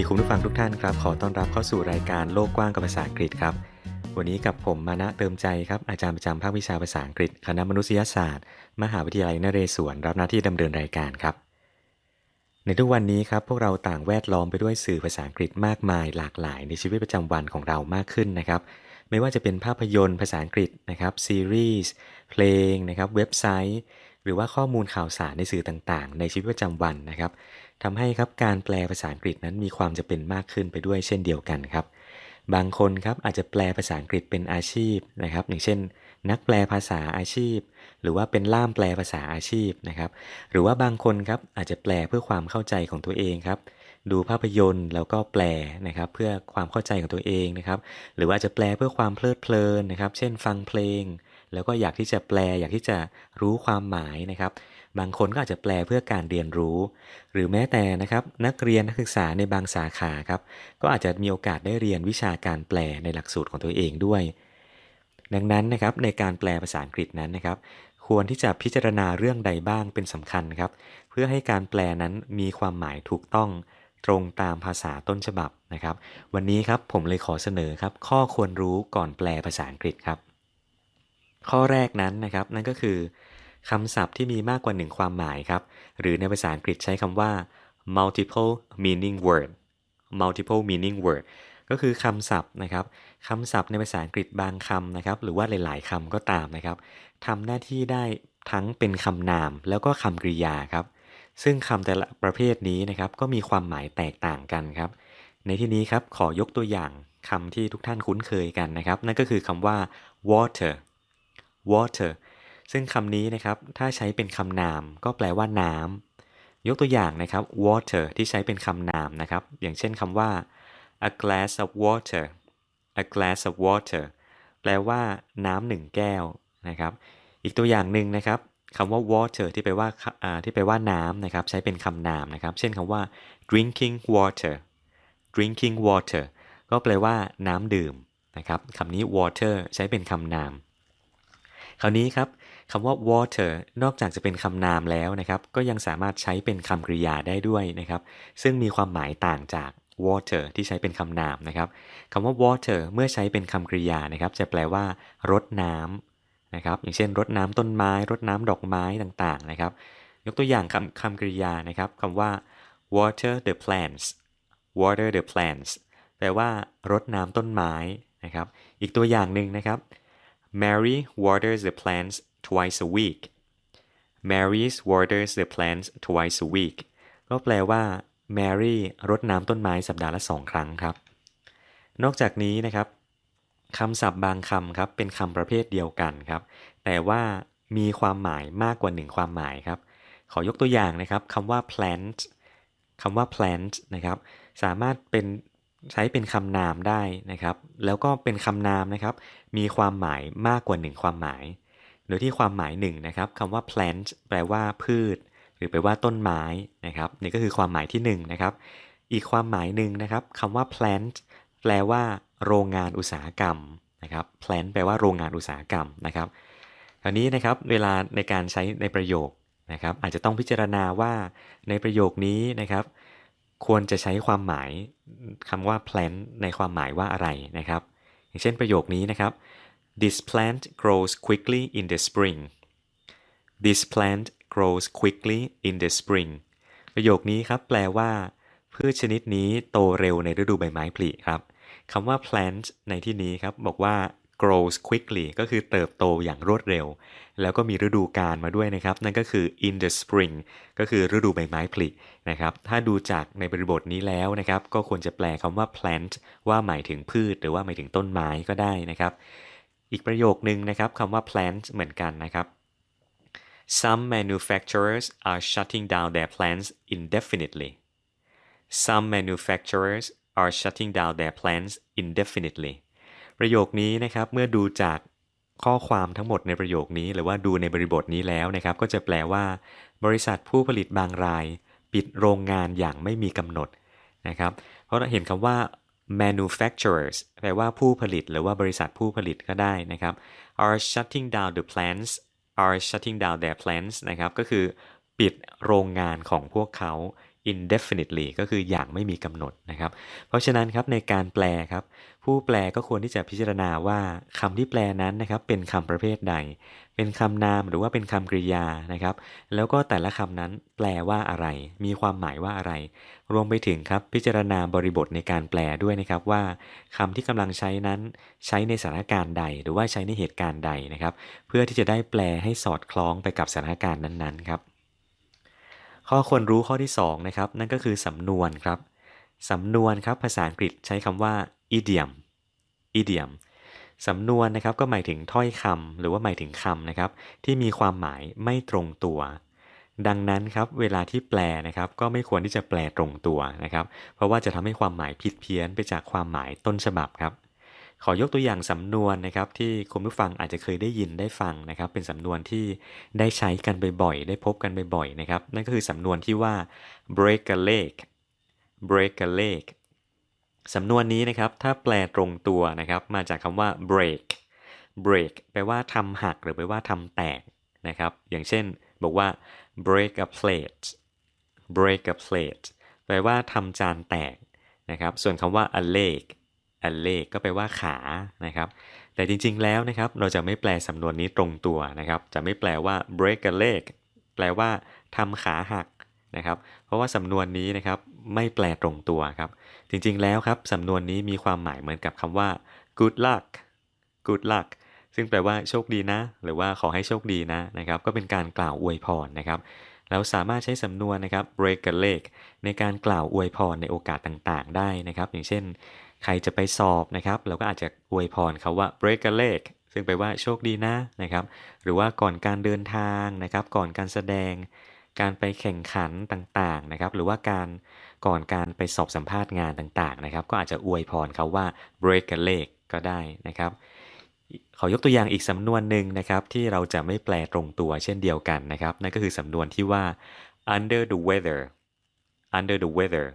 ดีคุณผู้ฟังทุกท่านครับ ขอต้อนรับเข้าสู่รายการโลกกว้างกับภาษาอังกฤษครับ วันนี้กับผมมานะเติมใจครับอาจารย์ประจำภาควิชาภาษาอังกฤษ คณะมนุษยศาสตร์ มหาวิทยาลัยนเรศวรรับหน้าที่ดำเนินรายการครับ ในทุกวันนี้ครับพวกเราต่างแวดล้อมไปด้วยสื่อภาษาอังกฤษมากมายหลากหลายในชีวิตประจำวันของเรามากขึ้นนะครับไม่ว่าจะเป็นภาพยนตร์ภาษาอังกฤษนะครับซีรีส์เพลงนะครับเว็บไซต์ หรือว่าข้อมูลข่าวสารในสื่อต่างๆ ในชีวิตประจำวันนะครับ ทำให้ครับการแปลภาษาอังกฤษนั้นมีความจะเป็นมากขึ้นไปด้วยเช่นเดียวกันครับ บางคนครับอาจจะแปลภาษาอังกฤษเป็นอาชีพนะครับ อย่างเช่น นักแปลภาษาอาชีพ หรือว่าเป็นล่ามแปลภาษาอาชีพนะครับ หรือว่าบางคนครับอาจจะแปลเพื่อความเข้าใจของตัวเองครับดูภาพยนตร์แล้วก็แปลนะครับเพื่อความเข้าใจของตัวเองนะครับ หรือว่าจะแปลเพื่อความเพลิดเพลินนะครับ เช่นฟังเพลง แล้วก็อยากที่จะแปลอยากที่จะรู้ความหมายนะครับ บางคนก็อาจจะแปลเพื่อการเรียนรู้ หรือแม้แต่นะครับนักเรียนนักศึกษาในบางสาขาครับก็อาจจะมีโอกาสได้เรียนวิชาการแปลในหลักสูตรของตัวเองด้วย ดังนั้นนะครับในการแปลภาษาอังกฤษนั้นนะครับ ควรที่จะพิจารณาเรื่องใดบ้างเป็นสำคัญครับ เพื่อให้การแปลนั้นมีความหมายถูกต้องตรงตามภาษาต้นฉบับนะครับ วันนี้ครับผมเลยขอเสนอครับ ข้อควรรู้ก่อนแปลภาษาอังกฤษครับ ข้อแรกนั้นนะครับนั่นก็คือ คำศัพท์ที่มีมากกว่าหนึ่งความหมายครับ หรือในภาษาอังกฤษใช้คำว่า multiple meaning word multiple meaning word ก็คือคำศัพท์นะครับคำศัพท์ในภาษาอังกฤษบางคำนะครับ หรือว่าหลาย ๆคำก็ตามนะครับทำหน้าที่ได้ทั้งเป็นคำนามแล้วก็คำกริยาครับ ซึ่งคำแต่ละประเภทนี้นะครับก็มีความหมายแตกต่างกันครับ ในที่นี้ครับขอยกตัวอย่างคำที่ทุกท่านคุ้นเคยกันนะครับ นั่นก็คือคำว่า water water ซึ่งคำนี้นะครับถ้าใช้เป็นคำนามก็แปลว่าน้ำยกตัวอย่างนะครับ water ที่ใช้เป็นคำนามนะครับ อย่างเช่นคำว่า a glass of water a glass of water แปลว่า น้ำหนึ่งแก้วนะครับ อีกตัวอย่างหนึ่งนะครับคำว่า water ที่แปลว่าที่แปลว่าน้ำนะครับ ใช้เป็นคำนามนะครับ เช่นคำว่า drinking water drinking water ก็แปลว่า น้ำดื่มนะครับคำนี้ water ใช้เป็นคำนาม คราวนี้ครับ คำว่า water นอกจากจะเป็นคำนามแล้วนะครับ ก็ยังสามารถใช้เป็นคำกริยาได้ด้วยนะครับ ซึ่งมีความหมายต่างจาก water ที่ใช้เป็นคำนามนะครับคำว่า water เมื่อใช้เป็นคำกริยานะครับ จะแปลว่ารดน้ำนะครับ อย่างเช่นรดน้ำต้นไม้รดน้ำดอกไม้ต่างๆนะครับ ยกตัวอย่างคำคำกริยานะครับคำว่า water the plants water the plants แปลว่ารดน้ำต้นไม้นะครับ อีกตัวอย่างหนึ่งนะครับ Mary waters the plants twice a week Mary waters the plants twice a week ก็แปลว่า Mary รดน้ำต้นไม้สัปดาห์ละสองครั้งครับ นอกจากนี้นะครับคำศัพท์บางคำครับเป็นคำประเภทเดียวกันครับ แต่ว่ามีความหมายมากกว่าหนึ่งความหมายครับ ขอยกตัวอย่างนะครับคำว่า plant คำว่า plant นะครับ สามารถเป็นใช้เป็นคำนามได้นะครับ แล้วก็เป็นคำนามนะครับ มีความหมายมากกว่าหนึ่งความหมาย โดยที่ความหมายหนึ่งนะครับคำว่า plant แปลว่าพืช หรือแปลว่าต้นไม้นะครับนี่ก็คือความหมายที่1นนะครับอีกความหมายหนึ่งนะครับคำว่า plant แปลว่า โรงงานอุตสาหกรรมนะครับ plant แปลว่าโรงงานอุตสาหกรรมนะครับคราวนี้นะครับเวลาในการใช้ในประโยคนะครับ อาจจะต้องพิจารณาว่าในประโยคนี้นะครับ ควรจะใช้ความหมายคำว่า plant ในความหมายว่าอะไรนะครับ อย่างเช่นประโยคนี้นะครับ this plant grows quickly in the spring this plant grows quickly in the spring ประโยคนี้ครับแปลว่า พืชชนิดนี้โตเร็วในฤดูใบไม้ผลิครับคำว่า plant ในที่นี้ครับบอกว่า grows quickly ก็คือเติบโตอย่างรวดเร็ว แล้วก็มีฤดูกาลมาด้วยนะครับ นั่นก็คือ in the spring ก็คือฤดูใบไม้ผลินะครับ ถ้าดูจากในบริบทนี้แล้วนะครับ ก็ควรจะแปลคำว่า plant ว่าหมายถึงพืช หรือว่าหมายถึงต้นไม้ก็ได้นะครับ อีกประโยคนึงนะครับคำว่า plant เหมือนกันนะครับ Some manufacturers are shutting down their plants indefinitely Some manufacturers are shutting down their plants indefinitely ประโยคนี้นะครับเมื่อดูจากข้อความทั้งหมดในประโยคนี้ หรือว่าดูในบริบทนี้แล้วนะครับ ก็จะแปลว่า บริษัทผู้ผลิตบางราย ปิดโรงงานอย่างไม่มีกำหนดนะครับ เพราะเราเห็นคำว่า manufacturers แปลว่าผู้ผลิตหรือว่าบริษัทผู้ผลิตก็ได้นะครับ are shutting down the plants are shutting down their plants นะครับ ก็คือปิดโรงงานของพวกเขา indefinitely ก็คืออย่างไม่มีกำหนดนะครับ เพราะฉะนั้นครับในการแปลครับ ผู้แปลก็ควรที่จะพิจารณาว่าคำที่แปลนั้นนะครับเป็นคำประเภทใด เป็นคำนามหรือว่าเป็นคำกริยานะครับ แล้วก็แต่ละคำนั้นแปลว่าอะไร มีความหมายว่าอะไร รวมไปถึงครับพิจารณาบริบทในการแปลด้วยนะครับว่าคำที่กำลังใช้นั้นใช้ในสถานการณ์ใด หรือว่าใช้ในเหตุการณ์ใดนะครับ เพื่อที่จะได้แปลให้สอดคล้องไปกับสถานการณ์นั้นๆครับ ข้อควรรู้ข้อที่สองนะครับนั่นก็คือสำนวนครับสำนวนครับภาษาอังกฤษใช้คำว่า idiom idiom สำนวนนะครับก็หมายถึงถ้อยคำหรือว่าหมายถึงคำนะครับที่มีความหมายไม่ตรงตัว ดังนั้นครับเวลาที่แปลนะครับก็ไม่ควรที่จะแปลตรงตัวนะครับเพราะว่าจะทำให้ความหมายผิดเพี้ยนไปจากความหมายต้นฉบับครับ ขอยกตัวอย่างสำนวนนะครับที่คุณผู้ฟังอาจจะเคยได้ยินได้ฟังนะครับ เป็นสำนวนที่ได้ใช้กันบ่อยๆได้พบกันบ่อยๆนะครับ นั่นก็คือสำนวนที่ว่า break a leg break a leg สำนวนนี้นะครับถ้าแปลตรงตัวนะครับมาจากคำว่า break break แปลว่าทำหักหรือแปลว่าทำแตกนะครับ อย่างเช่นบอกว่า break a plate break a plate แปลว่าทำจานแตกนะครับ ส่วนคำว่า a leg a leg ก็แปลว่าขานะครับ แต่จริงๆแล้วนะครับเราจะไม่แปลสำนวนนี้ตรงตัวนะครับ จะไม่แปลว่า break a leg แปลว่าทำขาหักนะครับ เพราะว่าสำนวนนี้นะครับไม่แปลตรงตัวครับ จริงๆแล้วครับสำนวนนี้มีความหมายเหมือนกับคำว่า good luck good luck ซึ่งแปลว่าโชคดีนะ หรือว่าขอให้โชคดีนะนะครับ ก็เป็นการกล่าวอวยพรนะครับ เราสามารถใช้สำนวนนะครับ break a leg ในการกล่าวอวยพรในโอกาสต่างๆ ได้นะครับ อย่างเช่น ใครจะไปสอบนะครับ เราก็อาจจะอวยพรเขาว่า break a leg ซึ่งแปลว่าโชคดีนะนะครับ หรือว่าก่อนการเดินทางนะครับ ก่อนการแสดง การไปแข่งขันต่างๆนะครับ หรือว่าการก่อนการไปสอบสัมภาษณ์งานต่างๆนะครับ ก็อาจจะอวยพรเขาว่า break a leg ก็ได้นะครับ ขอยกตัวอย่างอีกสำนวนหนึ่งนะครับที่เราจะไม่แปลตรงตัวเช่นเดียวกันนะครับ นั่นก็คือสำนวนที่ว่า under the weather under the weather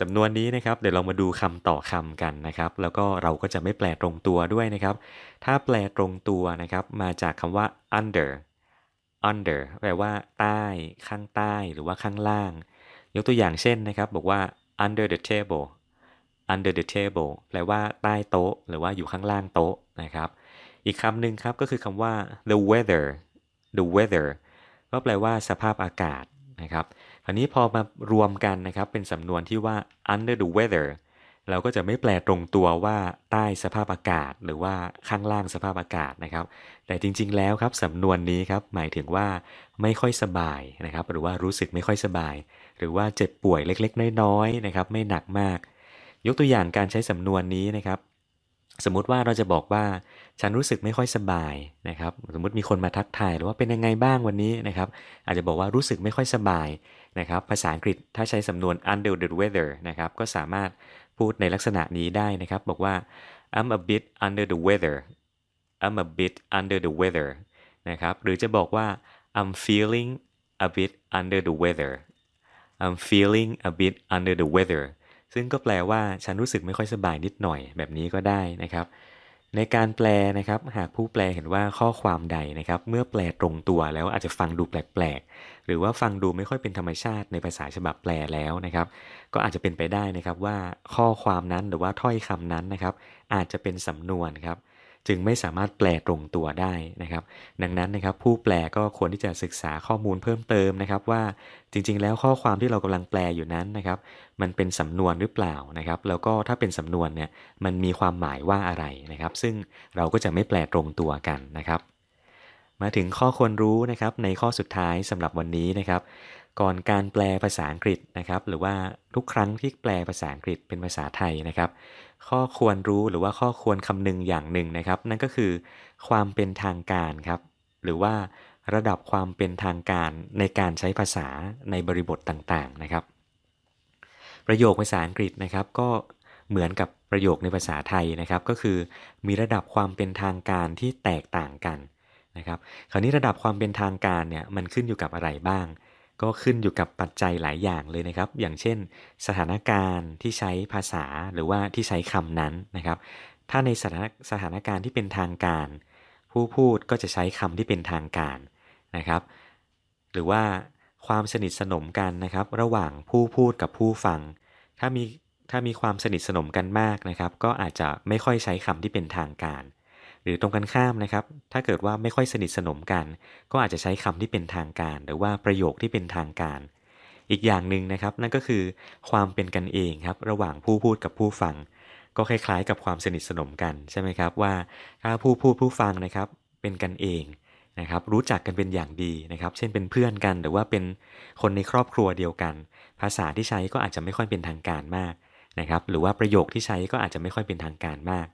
สำนวนนี้นะครับเดี๋ยวเรามาดูคำต่อคำกันนะครับ แล้วก็เราก็จะไม่แปลตรงตัวด้วยนะครับ ถ้าแปลตรงตัวนะครับมาจากคำว่า under under แปลว่า ใต้ ข้างใต้ หรือว่าข้างล่าง ยกตัวอย่างเช่นนะครับ บอกว่า under the table under the table แปลว่าใต้โต๊ะ หรือว่าอยู่ข้างล่างโต๊ะนะครับ อีกคำหนึ่งครับก็คือคำว่า the weather the weather ก็แปลว่าสภาพอากาศนะครับคราวนี้พอมารวมกันนะครับเป็นสำนวนที่ว่า under the weather เราก็จะไม่แปลตรงตัวว่าใต้สภาพอากาศ หรือว่าข้างล่างสภาพอากาศนะครับ แต่จริงๆแล้วครับสำนวนนี้ครับหมายถึงว่าไม่ค่อยสบายนะครับ หรือว่ารู้สึกไม่ค่อยสบาย หรือว่าเจ็บป่วยเล็กๆ น้อยๆนะครับ ไม่หนักมาก ยกตัวอย่างการใช้สำนวนนี้นะครับ สมมุติว่าเราจะบอกว่าฉันรู้สึกไม่ค่อยสบายนะครับ สมมติมีคนมาทักทายหรือว่าเป็นยังไงบ้างวันนี้นะครับ อาจจะบอกว่ารู้สึกไม่ค่อยสบายนะครับ ภาษาอังกฤษถ้าใช้สำนวน under the weather นะครับ ก็สามารถพูดในลักษณะนี้ได้นะครับ บอกว่า I'm a bit under the weather I'm a bit under the weather นะครับ หรือจะบอกว่า I'm feeling a bit under the weather I'm feeling a bit under the weather ซึ่งก็แปลว่าฉันรู้สึกไม่ค่อยสบายนิดหน่อยแบบนี้ก็ได้นะครับ ในการแปลนะครับ หากผู้แปลเห็นว่าข้อความใดนะครับ เมื่อแปลตรงตัวแล้วอาจจะฟังดูแปลกๆ หรือว่าฟังดูไม่ค่อยเป็นธรรมชาติในภาษาฉบับแปลแล้วนะครับ ก็อาจจะเป็นไปได้นะครับว่าข้อความนั้นหรือว่าถ้อยคำนั้นนะครับ อาจจะเป็นสำนวนครับ จึงไม่สามารถแปลตรงตัวได้นะครับ ดังนั้นนะครับผู้แปลก็ควรที่จะศึกษาข้อมูลเพิ่มเติมนะครับว่าจริง ๆ แล้วข้อความที่เรากำลังแปลอยู่นั้นนะครับ มันเป็นสำนวนหรือเปล่านะครับ แล้วก็ถ้าเป็นสำนวนเนี่ยมันมีความหมายว่าอะไรนะครับ ซึ่งเราก็จะไม่แปลตรงตัวกันนะครับ มาถึงข้อควรรู้นะครับในข้อสุดท้ายสำหรับวันนี้นะครับก่อนการแปลภาษาอังกฤษนะครับ หรือว่าทุกครั้งที่แปลภาษาอังกฤษเป็นภาษาไทยนะครับข้อควรรู้หรือว่าข้อควรคำนึงอย่างหนึ่งนะครับ นั่นก็คือ ความเป็นทางการครับ หรือว่าระดับความเป็นทางการในการใช้ภาษาในบริบทต่างๆนะครับ ประโยคภาษาอังกฤษนะครับก็เหมือนกับประโยคในภาษาไทยนะครับ ก็คือมีระดับความเป็นทางการที่แตกต่างกันนะครับ คราวนี้ระดับความเป็นทางการเนี่ยมันขึ้นอยู่กับอะไรบ้าง ก็ขึ้นอยู่กับปัจจัยหลายอย่างเลยนะครับ อย่างเช่น สถานการณ์ที่ใช้ภาษาหรือว่าที่ใช้คำนั้นนะครับ ถ้าในสถานสถานการณ์ที่เป็นทางการ ผู้พูดก็จะใช้คำที่เป็นทางการนะครับ หรือว่าความสนิทสนมกันนะครับ ระหว่างผู้พูดกับผู้ฟัง ถ้ามีถ้ามีความสนิทสนมกันมากนะครับ ก็อาจจะไม่ค่อยใช้คำที่เป็นทางการ หรือตรงกันข้ามนะครับ ถ้าเกิดว่าไม่ค่อยสนิทสนมกัน ก็อาจจะใช้คำที่เป็นทางการ หรือว่าประโยคที่เป็นทางการ อีกอย่างหนึ่งนะครับ นั่นก็คือความเป็นกันเองครับ ระหว่างผู้พูดกับผู้ฟัง ก็คล้ายๆ กับความสนิทสนมกันใช่ไหมครับว่าถ้าผู้พูดผู้ฟังนะครับ เป็นกันเองนะครับรู้จักกันเป็นอย่างดีนะครับ เช่นเป็นเพื่อนกันหรือว่าเป็นคนในครอบครัวเดียวกัน ภาษาที่ใช้ก็อาจจะไม่ค่อยเป็นทางการมากนะครับ หรือว่าประโยคที่ใช้ก็อาจจะไม่ค่อยเป็นทางการมาก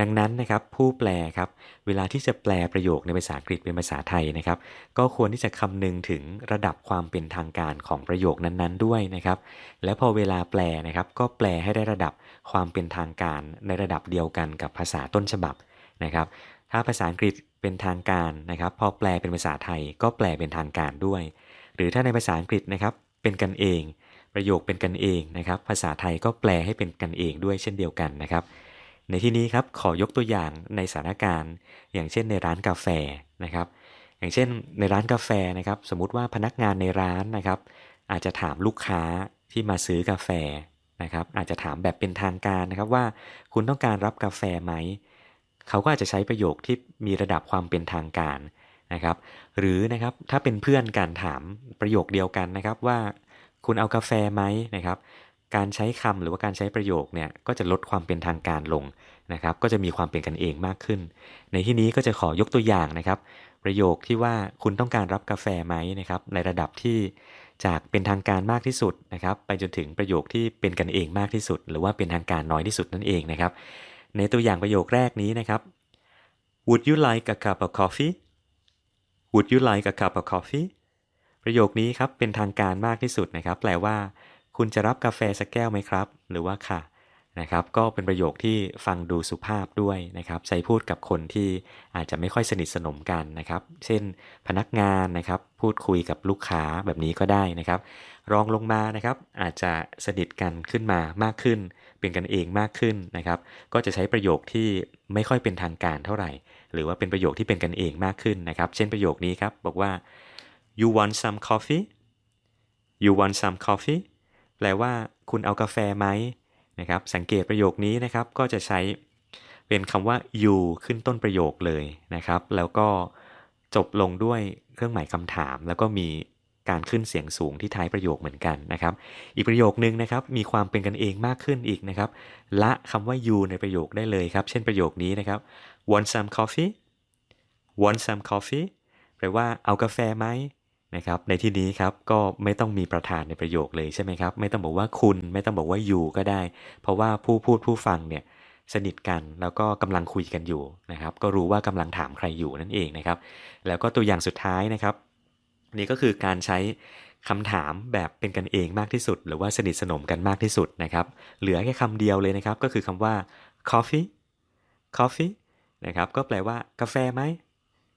ดังนั้นนะครับผู้แปลครับเวลาที่จะแปลประโยคในภาษาอังกฤษเป็นภาษาไทยนะครับก็ควรที่จะคำนึงถึงระดับความเป็นทางการของประโยคนั้นๆด้วยนะครับและพอเวลาแปลนะครับก็แปลให้ได้ระดับความเป็นทางการในระดับเดียวกันกับภาษาต้นฉบับนะครับถ้าภาษาอังกฤษเป็นทางการนะครับ พอแปลเป็นภาษาไทยก็แปลเป็นทางการด้วย หรือถ้าในภาษาอังกฤษนะครับเป็นกันเอง ประโยคเป็นกันเองนะครับ ภาษาไทยก็แปลให้เป็นกันเองด้วยเช่นเดียวกันนะครับ ในที่นี้ครับขอยกตัวอย่างในสถานการณ์ อย่างเช่นในร้านกาแฟนะครับ อย่างเช่นในร้านกาแฟนะครับสมมุติว่าพนักงานในร้านนะครับ อาจจะถามลูกค้าที่มาซื้อกาแฟนะครับ อาจจะถามแบบเป็นทางการนะครับว่าคุณต้องการรับกาแฟไหมเขาก็อาจจะใช้ประโยคที่มีระดับความเป็นทางการนะครับ หรือนะครับถ้าเป็นเพื่อนกันถามประโยคเดียวกันนะครับว่าคุณเอากาแฟไหมนะครับ การใช้คำหรือว่าการใช้ประโยคเนี่ยก็จะลดความเป็นทางการลงนะครับ ก็จะมีความเป็นกันเองมากขึ้น ในที่นี้ก็จะขอยกตัวอย่างนะครับ ประโยคที่ว่าคุณต้องการรับกาแฟไหมนะครับ ในระดับที่จากเป็นทางการมากที่สุดนะครับ ไปจนถึงประโยคที่เป็นกันเองมากที่สุด หรือว่าเป็นทางการน้อยที่สุดนั่นเองนะครับ ในตัวอย่างประโยคแรกนี้นะครับ Would you like a cup of coffee Would you like a cup of coffee ประโยคนี้ครับเป็นทางการมากที่สุดนะครับ แปลว่า คุณจะรับกาแฟสักแก้วไหมครับ หรือว่าค่ะนะครับ ก็เป็นประโยคที่ฟังดูสุภาพด้วยนะครับ ใช้พูดกับคนที่อาจจะไม่ค่อยสนิทสนมกันนะครับ เช่น พนักงานนะครับ พูดคุยกับลูกค้าแบบนี้ก็ได้นะครับ รองลงมานะครับ อาจจะสนิทกันขึ้นมามากขึ้น เป็นกันเองมากขึ้นนะครับ ก็จะใช้ประโยคที่ไม่ค่อยเป็นทางการเท่าไหร่ หรือว่าเป็นประโยคที่เป็นกันเองมากขึ้นนะครับ เช่นประโยคนี้ครับ บอกว่า you want some coffee you want some coffee แปลว่า คุณเอากาแฟไหมนะครับ สังเกตประโยคนี้นะครับก็จะใช้เป็นคำว่า you ขึ้นต้นประโยคเลยนะครับ แล้วก็จบลงด้วยเครื่องหมายคำถาม แล้วก็มีการขึ้นเสียงสูงที่ท้ายประโยคเหมือนกันนะครับ อีกประโยคนึงนะครับ มีความเป็นกันเองมากขึ้นอีกนะครับ ละคำว่า you ในประโยคได้เลยครับ เช่นประโยคนี้นะครับ want some coffee want some coffee แปลว่าเอากาแฟไหม นะครับในที่นี้ครับก็ไม่ต้องมีประธานในประโยคเลยใช่ไหมครับไม่ต้องบอกว่าคุณไม่ต้องบอกว่า you ก็ได้ เพราะว่าผู้พูดผู้ฟังเนี่ยสนิทกันแล้วก็กำลังคุยกันอยู่นะครับ ก็รู้ว่ากำลังถามใครอยู่นั่นเองนะครับ แล้วก็ตัวอย่างสุดท้ายนะครับ นี่ก็คือการใช้คำถามแบบเป็นกันเองมากที่สุด หรือว่าสนิทสนมกันมากที่สุดนะครับ เหลือแค่คำเดียวเลยนะครับ ก็คือคำว่า coffee coffee นะครับก็แปลว่ากาแฟไหม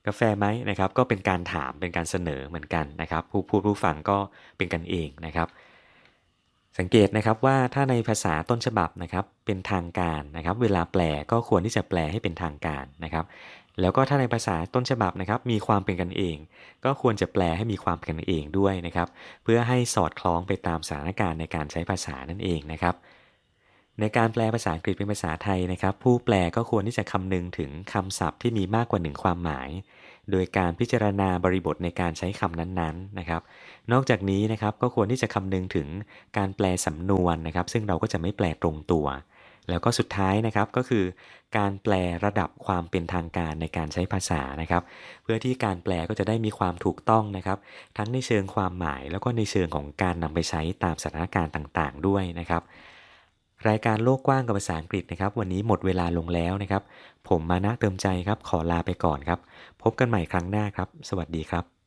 กาแฟไหมนะครับก็เป็นการถามเป็นการเสนอเหมือนกันนะครับ ผู้พูดผู้ฟังก็เป็นกันเองนะครับ สังเกตนะครับว่าถ้าในภาษาต้นฉบับนะครับเป็นทางการนะครับ เวลาแปลก็ควรที่จะแปลให้เป็นทางการนะครับ แล้วก็ถ้าในภาษาต้นฉบับนะครับ มีความเป็นกันเอง ก็ควรจะแปลให้มีความเป็นกันเองด้วยนะครับ เพื่อให้สอดคล้องไปตามสถานการณ์ในการใช้ภาษานั่นเองนะครับ ในการแปลภาษาอังกฤษเป็นภาษาไทยนะครับ ผู้แปลก็ควรที่จะคำนึงถึงคำศัพท์ที่มีมากกว่าหนึ่งความหมาย โดยการพิจารณาบริบทในการใช้คำนั้นๆนะครับ นอกจากนี้นะครับก็ควรที่จะคำนึงถึงการแปลสำนวนนะครับ ซึ่งเราก็จะไม่แปลตรงตัว แล้วก็สุดท้ายนะครับก็คือ การแปลระดับความเป็นทางการในการใช้ภาษานะครับ เพื่อที่การแปลก็จะได้มีความถูกต้องนะครับ ทั้งในเชิงความหมายแล้วก็ในเชิงของการนำไปใช้ตามสถานการณ์ต่าง ๆ ด้วยนะครับ รายการโลกกว้างกับภาษาอังกฤษนะครับ วันนี้หมดเวลาลงแล้วนะครับ ผมมานะเติมใจครับ ขอลาไปก่อนครับ พบกันใหม่ครั้งหน้าครับ สวัสดีครับ